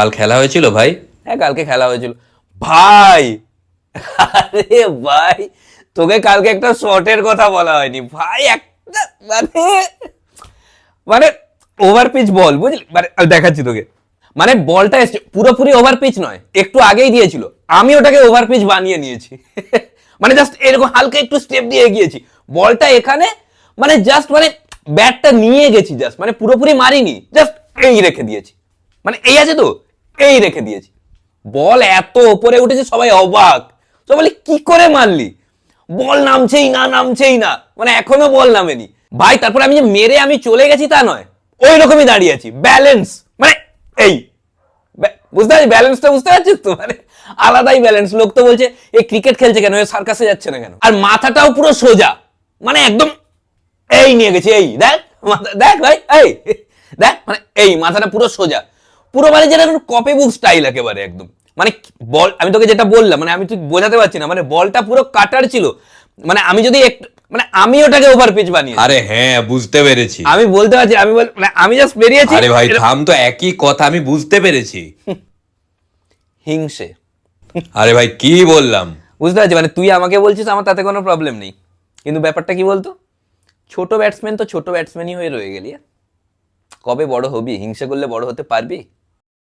কাল খেলা হয়েছিল ভাই? হ্যাঁ কালকে খেলা হয়েছিল। ভাই! আরে ভাই, তোকে কালকে একটা শটের কথা বলা হয়নি। ভাই, একটা মানে মানে ওভার পিচ বল বুঝলি? মানে দেখাচ্ছি তোকে। মানে বলটা এসছে, পুরোপুরি ওভার পিচ নয়, একটু আগেই দিয়েছিল। আমি ওটাকে ওভার পিচ বানিয়ে নিয়েছি। মানে জাস্ট এরকম হালকা একটু স্টেপ দিয়ে এগিয়েছি। বলটা এখানে মানে জাস্ট মানে ব্যাটটা নিয়ে গেছি জাস্ট মানে পুরোপুরি মারিনি জাস্ট এই রেখে দিয়েছি। মানে এই আছে তো? এই রেখে দিয়েছি। বল এত ওপরে উঠেছে, সবাই অবাক। তো বলে, কি করে মারলি? বল নামছেই না নামছেই না। মানে এখনও বল নামেনি। ভাই, তারপরে আমি যে মেরে আমি চলে গেছি তা নয়। ওই রকমই দাঁড়িয়ে আছি। ব্যালেন্স। মানে এই। বুঝতে পারছি? ব্যালেন্সটা বুঝতে পারছিস তো? মানে আলাদাই ব্যালেন্স। লোক তো বলছে এই ক্রিকেট খেলছে কেন? সার্কাসে যাচ্ছে না কেন? আর মাথাটাও পুরো সোজা। মানে একদম এই নিয়ে গেছি, এই দেখ দেখ ভাই, এই, দেখ মানে এই, মাথাটা পুরো সোজা। পুরো মানে যেটা কপি বুক স্টাইল একেবারে একদম। মানে বল আমি তোকে যেটা বললাম মানে আমি তুই বোঝাতে পারছি না মানে বলটা পুরো কাটার ছিল। মানে আমি যদি একটু মানে আমি ওটাকে ওভার পিচ বানিয়ে আরে হ্যাঁ বুঝতে পেরেছি। আমি বলতে পারছি আমি বল মানে আমি জাস্ট বেরিয়েছি। আরে ভাই থাম তো একই কথা আমি বুঝতে পেরেছি। হিংসে। আরে ভাই কি বললাম? বুঝতে পারছি মানে তুই আমাকে বলছিস আমার তাতে কোনো প্রবলেম নেই। কিন্তু ব্যাপারটা কি বলতো? ছোট ব্যাটসম্যান তো ছোট ব্যাটসম্যানই হয়ে রয়ে গেলি? কবে বড় হবি? হিংসে করলে বড় হতে পারবি?